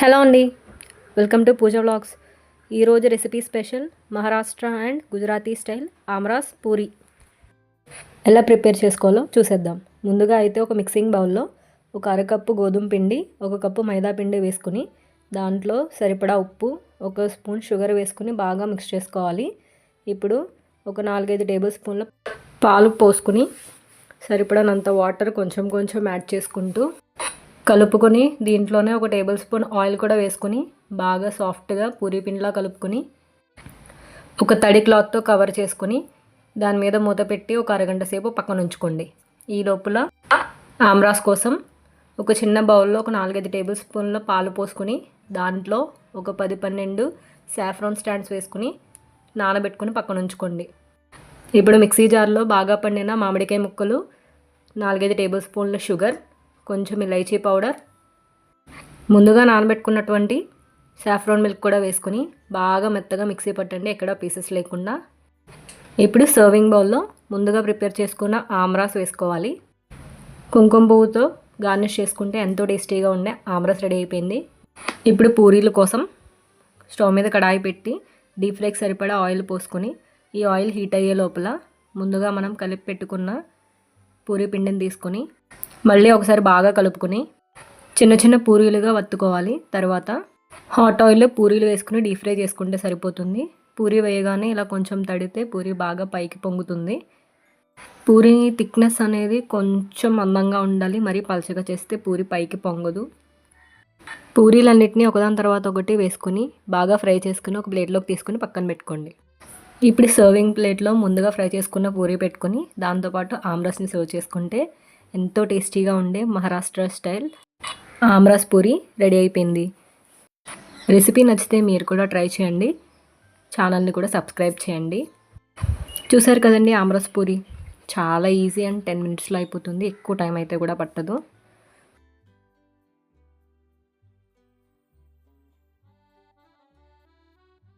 Hello అండి. Welcome to Pooja vlogs. ఈరోజు recipe special Maharashtra and Gujarati style aamras puri. ఎలా prepare చేసుకోవాలో చూసేద్దాం. ముందుగా అయితే ఒక మిక్సింగ్ బౌల్లో ఒక అరకప్పు గోధుమ పిండి ఒక కప్పు మైదా పిండి వేసుకుని దాంట్లో సరిపడా ఉప్పు ఒక స్పూన్ షుగర్ వేసుకుని బాగా మిక్స్ చేసుకోవాలి. ఇప్పుడు ఒక నాలుగైదు టేబుల్ స్పూన్ల పాలు పోసుకుని సరిపడనంత వాటర్ కొంచెం కొంచెం యాడ్ చేసుకుంటూ కలుపుకొని దీంట్లోనే ఒక టేబుల్ స్పూన్ ఆయిల్ కూడా వేసుకొని బాగా సాఫ్ట్గా పూరీ పిండిలా కలుపుకొని ఒక తడి క్లాత్తో కవర్ చేసుకొని దాని మీద మూత పెట్టి ఒక అరగంట సేపు పక్కన ఉంచుకోండి. ఈ లోపల ఆమ్రాస్ కోసం ఒక చిన్న బౌల్లో ఒక నాలుగైదు టేబుల్ స్పూన్ల పాలు పోసుకొని దాంట్లో ఒక పది పన్నెండు సాఫ్రాన్ స్టాండ్స్ వేసుకుని నానబెట్టుకుని పక్కన ఉంచుకోండి. ఇప్పుడు మిక్సీ జార్లో బాగా పండిన మామిడికాయ ముక్కలు నాలుగైదు టేబుల్ స్పూన్ల షుగర్ కొంచెం ఇలైచీ పౌడర్ ముందుగా నానబెట్టుకున్నటువంటి సాఫ్రాన్ మిల్క్ కూడా వేసుకొని బాగా మెత్తగా మిక్సీ పట్టండి ఎక్కడ పీసెస్ లేకుండా. ఇప్పుడు సర్వింగ్ బౌల్లో ముందుగా ప్రిపేర్ చేసుకున్న ఆమ్రాస్ వేసుకోవాలి. కుంకుమ పువ్వుతో గార్నిష్ చేసుకుంటే ఎంతో టేస్టీగా ఉండే ఆమ్రాస్ రెడీ అయిపోయింది. ఇప్పుడు పూరీల కోసం స్టవ్ మీద కడాయి పెట్టి డీప్ ఫ్రైకి సరిపడా ఆయిల్ పోసుకొని ఈ ఆయిల్ హీట్ అయ్యే లోపల ముందుగా మనం కలిపి పెట్టుకున్న పూరీ పిండిని తీసుకొని మళ్ళీ ఒకసారి బాగా కలుపుకొని చిన్న చిన్న పూరీలుగా వత్తుకోవాలి. తర్వాత హాట్ ఆయిల్లో పూరీలు వేసుకుని డీప్ ఫ్రై చేసుకుంటే సరిపోతుంది. పూరి వేయగానే ఇలా కొంచెం తడితే పూరి బాగా పైకి పొంగుతుంది. పూరి థిక్నెస్ అనేది కొంచెం అందంగా ఉండాలి. మరీ పలచగా చేస్తే పూరి పైకి పొంగదు. పూరీలన్నిటిని ఒకదాని తర్వాత ఒకటి వేసుకొని బాగా ఫ్రై చేసుకుని ఒక ప్లేట్లోకి తీసుకుని పక్కన పెట్టుకోండి. ఇప్పుడు సర్వింగ్ ప్లేట్లో ముందుగా ఫ్రై చేసుకున్న పూరి పెట్టుకొని దాంతోపాటు ఆమ్రస్ని సర్వ్ చేసుకుంటే ఎంతో టేస్టీగా ఉండే మహారాష్ట్ర స్టైల్. ఆమ్రాస్ పూరి రెడీ అయిపోయింది. రెసిపీ నచ్చితే మీరు కూడా ట్రై చేయండి. ఛానల్ని కూడా సబ్స్క్రైబ్ చేయండి. చూసారు కదండి ఆమ్రాస్ పూరి? చాలా ఈజీ అండ్ టెన్ మినిట్స్లో అయిపోతుంది. ఎక్కువ టైం అయితే కూడా పట్టదు.